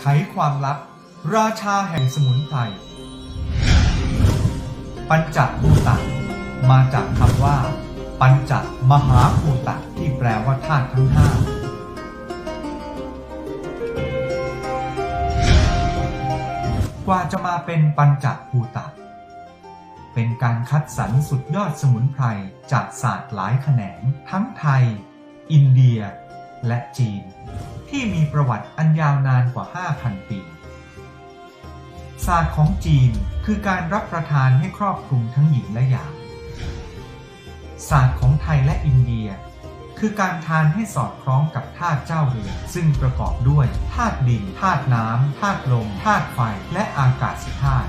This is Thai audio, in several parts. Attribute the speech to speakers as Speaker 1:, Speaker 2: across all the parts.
Speaker 1: ไขความลับ ราชาแห่งสมุนไพร ปัญจภูตะมาจากคำว่า ปัญจมหาภูตะที่แปลว่าธาตุทั้งห้ากว่าจะมาเป็นปัญจภูตะ เป็นการคัดสรรสุดยอดสมุนไพรจากศาสตร์หลายแขนงทั้งไทย อินเดีย และจีน ที่มีประวัติอันยาวนานกว่า 5,000 ปี ศาสตร์ของจีนคือการรับประทานให้ครอบคลุมทั้งหญิงและหยาง ศาสตร์ของไทยและอินเดีย คือการทานให้สอดคล้องกับธาตุเจ้าเรือนซึ่งประกอบด้วยธาตุดินธาตุน้ำธาตุลมธาตุไฟและอากาศธาตุ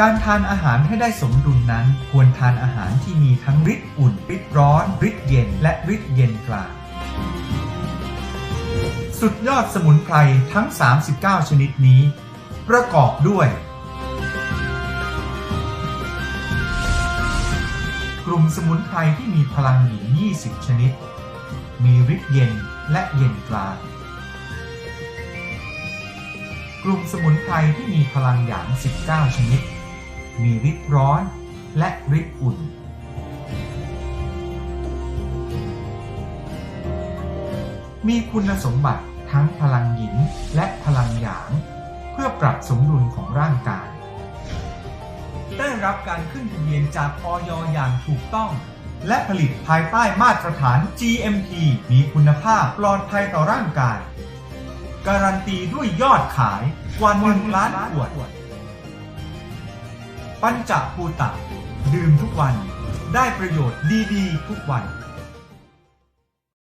Speaker 1: การทานอาหารให้ได้สมดุลนั้น ควรทานอาหารที่มีทั้งฤทธิ์อุ่นฤทธิ์ร้อนฤทธิ์เย็น และฤทธิ์เย็นกลาง สุดยอดสมุนไพรทั้ง 39 ชนิดนี้ ประกอบด้วย กลุ่มสมุนไพรที่มีพลังหญิง20 ชนิด มีฤทธิ์เย็นและเย็นกลางกลุ่มสมุนไพรที่มีพลังหยาง 19 ชนิด มีฤทธิ์ร้อนและฤทธิ์อุ่น มีคุณสมบัติทั้งพลังหยินและพลังหยาง เพื่อปรับสมดุลของร่างกาย ได้รับการขึ้นทะเบียนจากออยอย่างถูกต้อง และผลิตภายใต้มาตรฐาน GMP มีคุณภาพปลอดภัยต่อร่างกาย การันตีด้วยยอดขายกว่า1ล้านขวด ปัญจภูตะ ดื่มทุกวัน ได้ประโยชน์ดี ๆ ทุกวัน